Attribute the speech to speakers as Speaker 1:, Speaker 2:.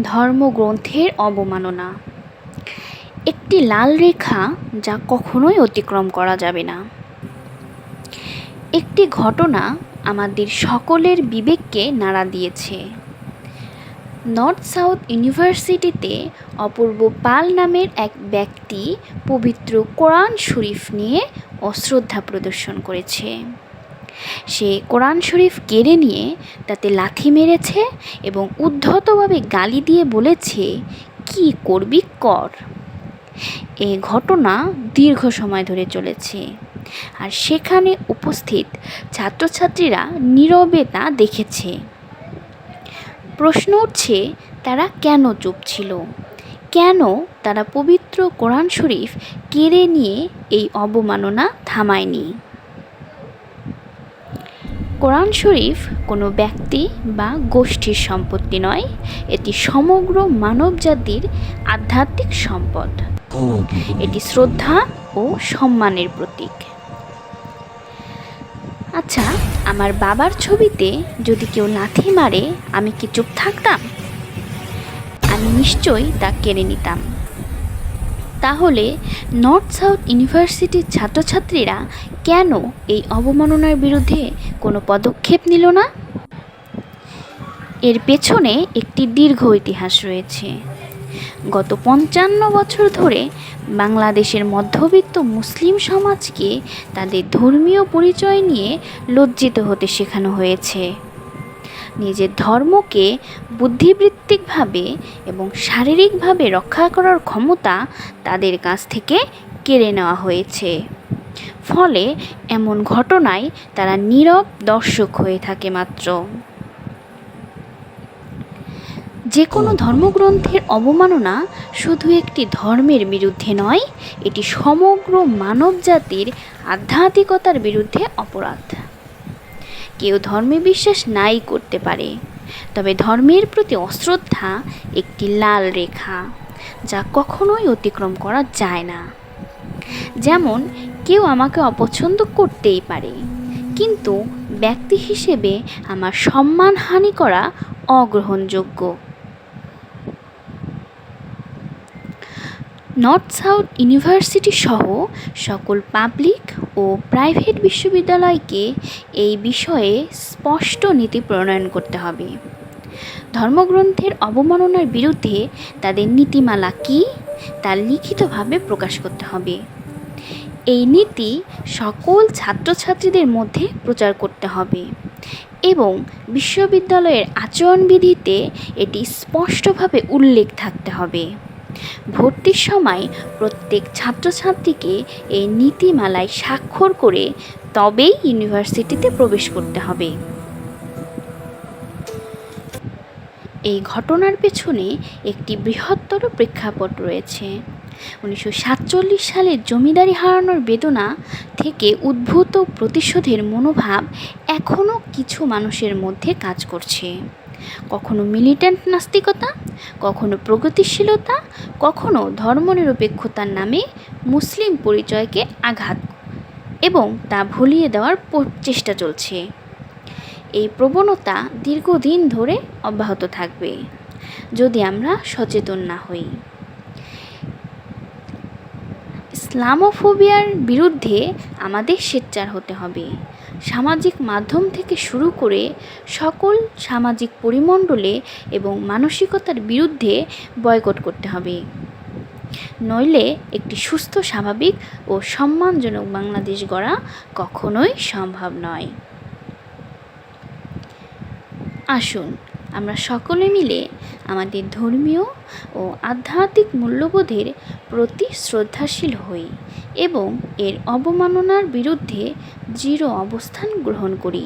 Speaker 1: ধর্মগ্রন্থের অবমাননা। একটি লাল রেখা যা কখনোই অতিক্রম করা যাবে না। একটি ঘটনা আমাদের সকলের বিবেককে নাড়া দিয়েছে। নর্থ সাউথ ইউনিভার্সিটিতে অপূর্ব পাল নামের এক ব্যক্তি পবিত্র কোরআন শরীফ নিয়ে অশ্রদ্ধা প্রদর্শন করেছে। সে কোরআন শরীফ কেড়ে নিয়ে তাতে লাথি মেরেছে এবং উদ্ধতভাবে গালি দিয়ে বলেছে, কি করবি কর? এ ঘটনা দীর্ঘ সময় ধরে চলেছে। আর সেখানে উপস্থিত ছাত্রছাত্রীরা নীরবে তা দেখেছে। প্রশ্ন উঠছে, তারা কেন চুপ ছিল? কেন তারা পবিত্র কোরআন শরীফ কেড়ে নিয়ে এই অবমাননা থামায়নি? কোরআন শরীফ কোনো ব্যক্তি বা গোষ্ঠীর সম্পত্তি নয়, এটি সমগ্র মানব জাতির আধ্যাত্মিক সম্পদ। এটি শ্রদ্ধা ও সম্মানের প্রতীক। আচ্ছা আমার বাবার ছবিতে যদি কেউ লাথি মারে, আমি কি চুপ থাকতাম? আমি নিশ্চয়ই তা কেড়ে নিতাম। তাহলে নর্থ সাউথ ইউনিভার্সিটির ছাত্রছাত্রীরা কেন এই অবমাননার বিরুদ্ধে কোনো পদক্ষেপ নিল না? এর পেছনে একটি দীর্ঘ ইতিহাস রয়েছে। গত পঞ্চান্ন বছর ধরে বাংলাদেশের মধ্যবিত্ত মুসলিম সমাজকে তাদের ধর্মীয় পরিচয় নিয়ে লজ্জিত হতে শেখানো হয়েছে। নিজের ধর্মকে বুদ্ধিবৃত্তিকভাবে এবং শারীরিকভাবে রক্ষা করার ক্ষমতা তাদের কাছ থেকে কেড়ে নেওয়া হয়েছে। ফলে এমন ঘটনায় তারা নীরব দর্শক হয়ে থাকে মাত্র। যে কোনো ধর্মগ্রন্থের অবমাননা শুধু একটি ধর্মের বিরুদ্ধে নয়, এটি সমগ্র মানবজাতির আধ্যাত্মিকতার বিরুদ্ধে অপরাধ। কেউ ধর্মে বিশ্বাস নাই করতে পারে। তবে ধর্মের প্রতি অশ্রদ্ধা একটি লাল রেখা, যা কখনোই অতিক্রম করা যায় না। যেমন, কেউ আমাকে অপছন্দ করতেই পারে, কিন্তু ব্যক্তি হিসেবে আমার সম্মানহানি করা অগ্রহণযোগ্য। নর্থ সাউথ ইউনিভার্সিটি সহ সকল পাবলিক ও প্রাইভেট বিশ্ববিদ্যালয়কে এই বিষয়ে স্পষ্ট নীতি প্রণয়ন করতে হবে। ধর্মগ্রন্থের অবমাননার বিরুদ্ধে তাদের নীতিমালা কী তা লিখিতভাবে প্রকাশ করতে হবে। এই নীতি সকল ছাত্রছাত্রীদের মধ্যে প্রচার করতে হবে এবং বিশ্ববিদ্যালয়ের আচরণবিধিতে এটি স্পষ্টভাবে উল্লেখ থাকতে হবে। ভর্তির সময় প্রত্যেক ছাত্রছাত্রীকে এই নীতিমালায় স্বাক্ষর করে তবেই ইউনিভার্সিটিতে প্রবেশ করতে হবে। এই ঘটনার পেছনে একটি বৃহত্তর প্রেক্ষাপট রয়েছে। উনিশশো সাতচল্লিশ সালে জমিদারি হারানোর বেদনা থেকে উদ্ভূত প্রতিশোধের মনোভাব এখনও কিছু মানুষের মধ্যে কাজ করছে। কখনো মিলিট্যান্ট নাস্তিকতা, কখনো প্রগতিশীলতা, কখনো ধর্মনিরপেক্ষতার নামে মুসলিম পরিচয়কে আঘাত এবং তা ভুলিয়ে দেওয়ার চেষ্টা চলছে। এই প্রবণতা দীর্ঘদিন ধরে অব্যাহত থাকবে, যদি আমরা সচেতন না হই। ইসলামোফোবিয়ার বিরুদ্ধে আমাদের সোচ্চার হতে হবে। সামাজিক মাধ্যম থেকে শুরু করে সকল সামাজিক পরিমণ্ডলে এবং মানসিকতার বিরুদ্ধে বয়কট করতে হবে। নইলে একটি সুস্থ, স্বাভাবিক ও সম্মানজনক বাংলাদেশ গড়া কখনোই সম্ভব নয়। আসুন আমরা সকলে মিলে আমাদের ধর্মীয় ও আধ্যাত্মিক মূল্যবোধের প্রতি শ্রদ্ধাশীল হই এবং এর অবমাননার বিরুদ্ধে দৃঢ় অবস্থান গ্রহণ করি।